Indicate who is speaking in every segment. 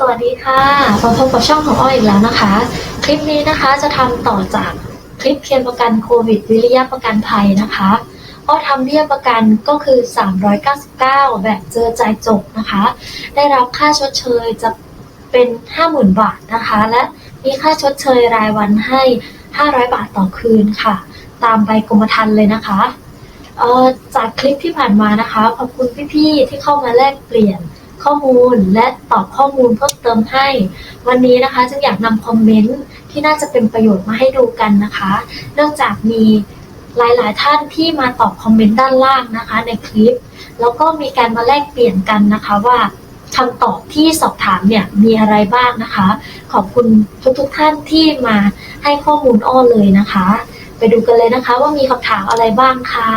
Speaker 1: สวัสดีค่ะมาพบกับช่องของอ้อยอีกแล้วนะคะ คลิปนี้นะคะจะทำต่อจากคลิปเคลมประกันโควิด วิริยะประกันภัยนะคะอ้อทำเบี้ยประกันก็คือ 399 แบบเจอใจจบนะคะ ได้รับค่าชดเชยจะเป็น 50,000 บาทนะคะ และมีค่าชดเชยรายวันให้ 500 บาทต่อคืนค่ะ ตามใบกรมธรรม์เลยนะคะออจากคลิปที่ผ่านมานะคะ ขอบคุณพี่ๆที่เข้ามาแลกเปลี่ยน ข้อมูลและตอบข้อมูลเพิ่มเติมให้ วันนี้นะคะจึงอยากนำคอมเมนต์ที่น่าจะเป็นประโยชน์มาให้ดูกันนะคะ เนื่องจากมีหลาย ๆ ท่านที่มาตอบคอมเมนต์ด้านล่างนะคะ ในคลิป แล้วก็มีการมาแลกเปลี่ยนกันนะคะว่าคำตอบที่สอบถามเนี่ยมีอะไรบ้างนะคะ ขอบคุณทุกๆท่านที่มาให้ข้อมูลอ้อเลยนะคะ ไปดูกันเลยนะคะว่ามีคำถามอะไรบ้างค่ะ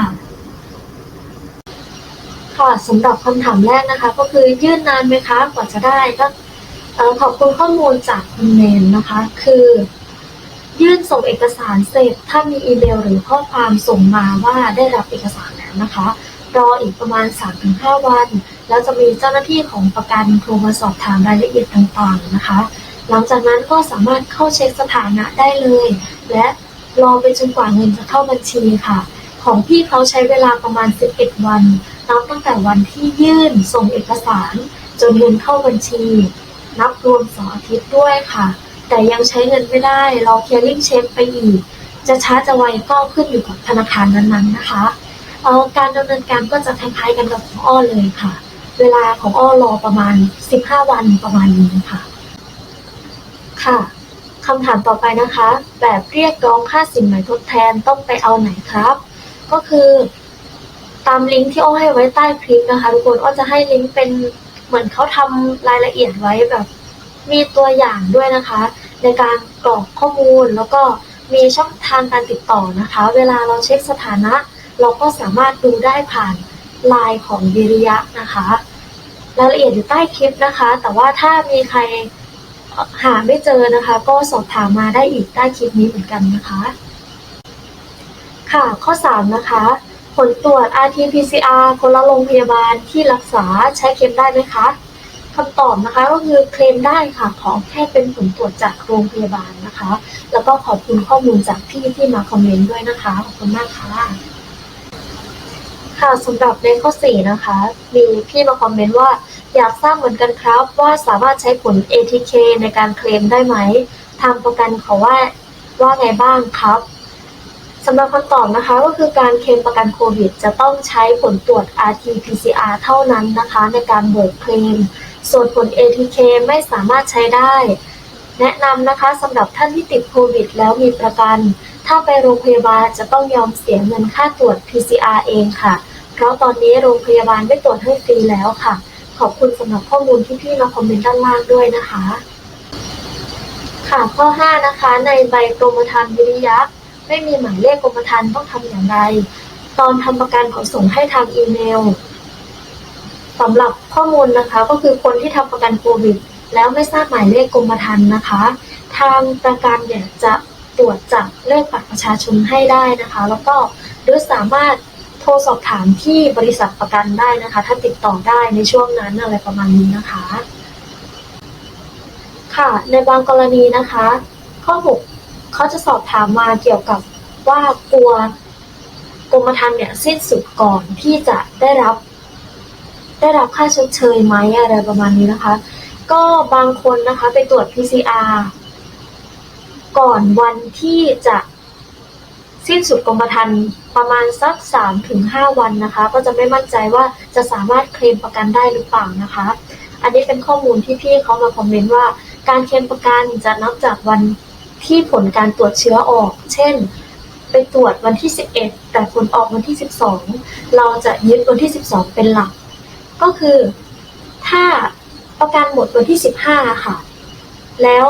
Speaker 1: ค่ะสำหรับคำถามแรกนะคะ ก็คือยื่นนานไหมคะกว่าจะได้ก็ขอบคุณข้อมูลจากคุณเมนนะคะ คือ ยื่นส่งเอกสารเสร็จถ้ามีอีเมลหรือข้อความส่งมาว่าได้รับเอกสารแล้วนะคะ รออีกประมาณ 3-5 วัน แล้วจะมีเจ้าหน้าที่ของประกันโทรมาสอบถามรายละเอียดต่างๆนะคะ หลังจากนั้นก็สามารถเข้าเช็คสถานะได้เลย และรอไปจนกว่าเงินจะเข้าบัญชีค่ะ ของพี่เขาใช้เวลาประมาณ 11 วัน นับตั้งแต่วันที่ยื่นส่งเอกสาร จนเงินเข้าบัญชี นับรวมสองอาทิตย์ด้วยค่ะ แต่ยังใช้เงินไม่ได้รอเคลียร์ลิงเช็คไปอีก จะช้าจะไวก็ขึ้นอยู่กับธนาคารนั้นๆนะคะ เอ่อการดำเนินการก็จะคล้ายๆกันกับของอ้อเลยค่ะ เวลาของอ้อรอประมาณ 15 วันประมาณนี้ค่ะ ค่ะคำถามต่อไปนะคะ แบบเรียกร้องค่าสินไหมทดแทนต้องไปเอาไหนครับ ก็คือตามลิงก์ที่อ้อให้ไว้ใต้คลิปนะคะ ทุกคนอ้อจะให้ลิงก์เป็นเหมือนเขาทำรายละเอียดไว้แบบ มีตัวอย่างด้วยนะคะ ในการกรอกข้อมูลแล้วก็มีช่องทางการติดต่อนะคะ เวลาเราเช็คสถานะ เราก็สามารถดูได้ผ่านไลน์ของวิริยะนะคะรายละเอียดอยู่ใต้คลิปนะคะ แต่ว่าถ้ามีใครหาไม่เจอนะคะ ก็สอบถามมาได้อีกใต้คลิปนี้เหมือนกันนะคะ ค่ะ ข้อ 3 นะคะ ผลตรวจ RT-PCR คนละโรงพยาบาลที่รักษาใช้เคลมได้ไหมคะคำตอบนะคะก็คือเคลมได้ค่ะ ขอแค่เป็นผลตรวจจากโรงพยาบาลนะคะ แล้วก็ขอบคุณข้อมูลจากพี่ที่มาคอมเมนต์ด้วยนะคะ ขอบคุณมากค่ะค่ะสำหรับในข้อ 4 นะคะ มีพี่มาคอมเมนต์ว่าอยากทราบเหมือนกันครับ ว่าสามารถใช้ผล ATK ในการเคลมได้ไหมทางประกันเขาว่าว่าไงบ้างครับ สำหรับคำตอบนะคะก็คือการเคลมประกันโควิด จะต้องใช้ผลตรวจ RT-PCR เท่านั้นนะคะ ในการเบิกเคลม ส่วนผล ATK ไม่สามารถใช้ได้ แนะนำนะคะสำหรับท่านที่ติดโควิด แล้วมีประกัน ถ้าไปโรงพยาบาลจะต้องยอมเสียเงินค่าตรวจ PCR เองค่ะ เพราะตอนนี้โรงพยาบาลไม่ตรวจให้ฟรีแล้วค่ะ ขอบคุณสำหรับข้อมูลที่พี่มาคอมเมนต์ด้านล่างด้วยนะคะ ค่ะข้อ 5 นะคะ ในใบกรมธรรม์วิริยะ ไม่มีหมายเลขกรมธรรม์ต้องทำอย่างไร ตอนทำประกันเขาส่งให้ทางอีเมลสำหรับข้อมูลนะคะก็คือคนที่ทำประกันโควิด แล้วไม่ทราบหมายเลขกรมธรรม์นะคะ ทางประกันเนี่ยจะตรวจจับเลขบัตรประชาชนให้ได้นะคะ แล้วก็หรือสามารถโทรสอบถามที่บริษัทประกันได้นะคะ ถ้าติดต่อได้ในช่วงนั้นอะไรประมาณนี้นะคะ ค่ะ ในบางกรณีนะคะ ข้อ 6 เขาจะสอบถามมาเกี่ยวกับว่ากลัวกรมธรรม์เนี่ยสิ้นสุดก่อนที่จะได้รับ ได้รับค่าชดเชยไหมอะไรประมาณนี้นะคะ ก็บางคนนะคะไปตรวจ PCR ก่อนวันที่จะสิ้นสุดกรมธรรม์ประมาณสัก3-5 วันนะคะ ก็จะไม่มั่นใจว่าจะสามารถเคลมประกันได้หรือเปล่านะคะ อันนี้เป็นข้อมูลที่พี่เขามาคอมเมนต์ว่า การเคลมประกันจะนับจากวัน ที่ผลการตรวจเชื้อออก เช่น ไปตรวจวันที่ 11 แต่ผลออกวันที่ 12 เราจะยึดวันที่ 12 เป็นหลัก ก็คือถ้าประกันหมดวันที่ 15 ค่ะ แล้ว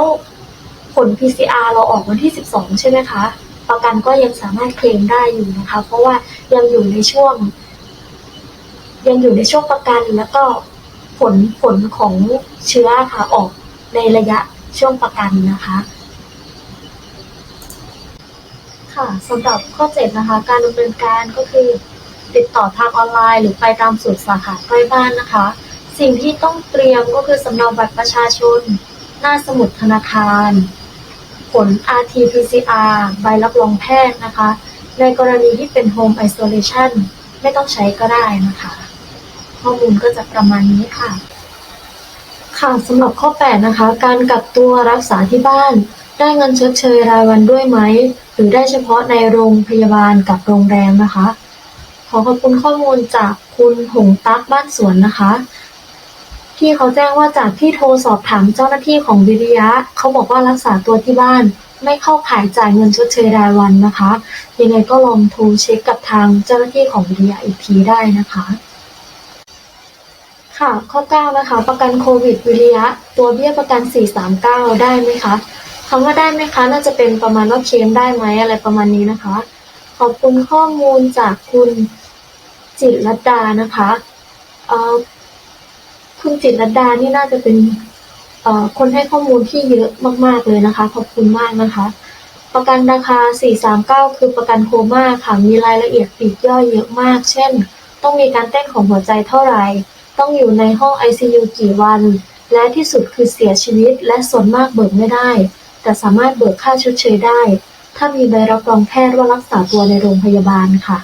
Speaker 1: ผล PCR เราออกวันที่ 12 ใช่ไหมคะ ประกันก็ยังสามารถเคลมได้อยู่นะคะ เพราะว่ายังอยู่ในช่วง ยังอยู่ในช่วงประกันแล้วก็ผลผลของเชื้อค่ะออกในระยะช่วงประกันนะคะ ค่ะสำหรับข้อ 7 นะคะ การดำเนินการก็คือ ติดต่อทางออนไลน์ หรือไปตามศูนย์สาขาใกล้บ้านนะคะ สิ่งที่ต้องเตรียมก็คือสำเนาบัตรประชาชน หน้าสมุดธนาคาร ผล RT-PCR ใบรับรองแพทย์นะคะ ในกรณีที่เป็น Home Isolation ไม่ต้องใช้ก็ได้นะคะ ข้อมูลก็จะประมาณนี้ค่ะ ค่ะสำหรับข้อ 8 นะคะ การกักตัวรักษาที่บ้าน ได้เงินชดเชยรายวันด้วยไหม หรือได้เฉพาะในโรงพยาบาลกับโรงแรมนะคะ ขอขอบคุณข้อมูลจากคุณหงตักบ้านสวนนะคะ ที่เขาแจ้งว่าจากที่โทรสอบถามเจ้าหน้าที่ของวิริยะ เขาบอกว่ารักษาตัวที่บ้านไม่เข้าข่ายจ่ายเงินชดเชยรายวันนะคะ ยังไงก็ลองโทรเช็คกับทางเจ้าหน้าที่ของวิริยะอีกทีได้นะคะ ค่ะ ข้อ 9 นะคะ ประกันโควิดวิริยะ ตัวเบี้ยประกัน 439 ได้ไหมคะ คำว่าได้ไหมคะ น่าจะเป็นประมาณว่าเคลมได้ไหมอะไรประมาณนี้นะคะ ขอบคุณข้อมูลจากคุณจิตรดานะคะเอ่อคุณจิตรดานี่น่าจะเป็นเอ่อคนให้ข้อมูลที่เยอะมาก ๆเลยนะคะ ขอบคุณมากนะคะ ประกันราคา 439 คือประกันโคม่าค่ะ มีรายละเอียดปลีกย่อยเยอะมาก เช่น ต้องมีการเต้นของหัวใจเท่าไหร่ต้องอยู่ในห้อง ICU กี่วัน และที่สุดคือเสียชีวิตและส่วนมากเบิกไม่ได้ แต่สามารถเบิกค่าชดเชยได้ ถ้ามีใบรับรองแพทย์ว่ารักษาตัวในโรงพยาบาลค่ะ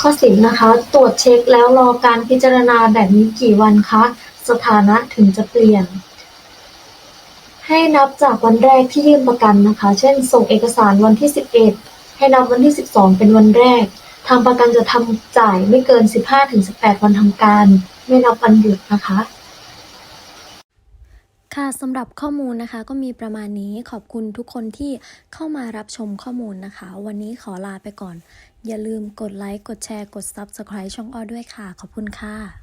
Speaker 1: ข้อ10นะคะ ตรวจเช็คแล้วรอการพิจารณาแบบนี้กี่วันคะ สถานะถึงจะเปลี่ยน ให้นับจากวันแรกที่ยื่นประกันนะคะ เช่น ส่งเอกสารวันที่ 11 ให้นับวันที่ 12 เป็นวันแรกทางประกันจะทำจ่ายไม่เกิน 15-18 วันทำการ ไม่นับวันหยุดนะคะ
Speaker 2: ค่ะสำหรับข้อมูลนะคะก็มีประมาณนี้ขอบคุณทุกคนที่เข้ามารับชมข้อมูลนะคะ วันนี้ขอลาไปก่อน อย่าลืมกดไลค์ กดแชร์ กด Subscribe ช่องออด้วยค่ะ ขอบคุณค่ะ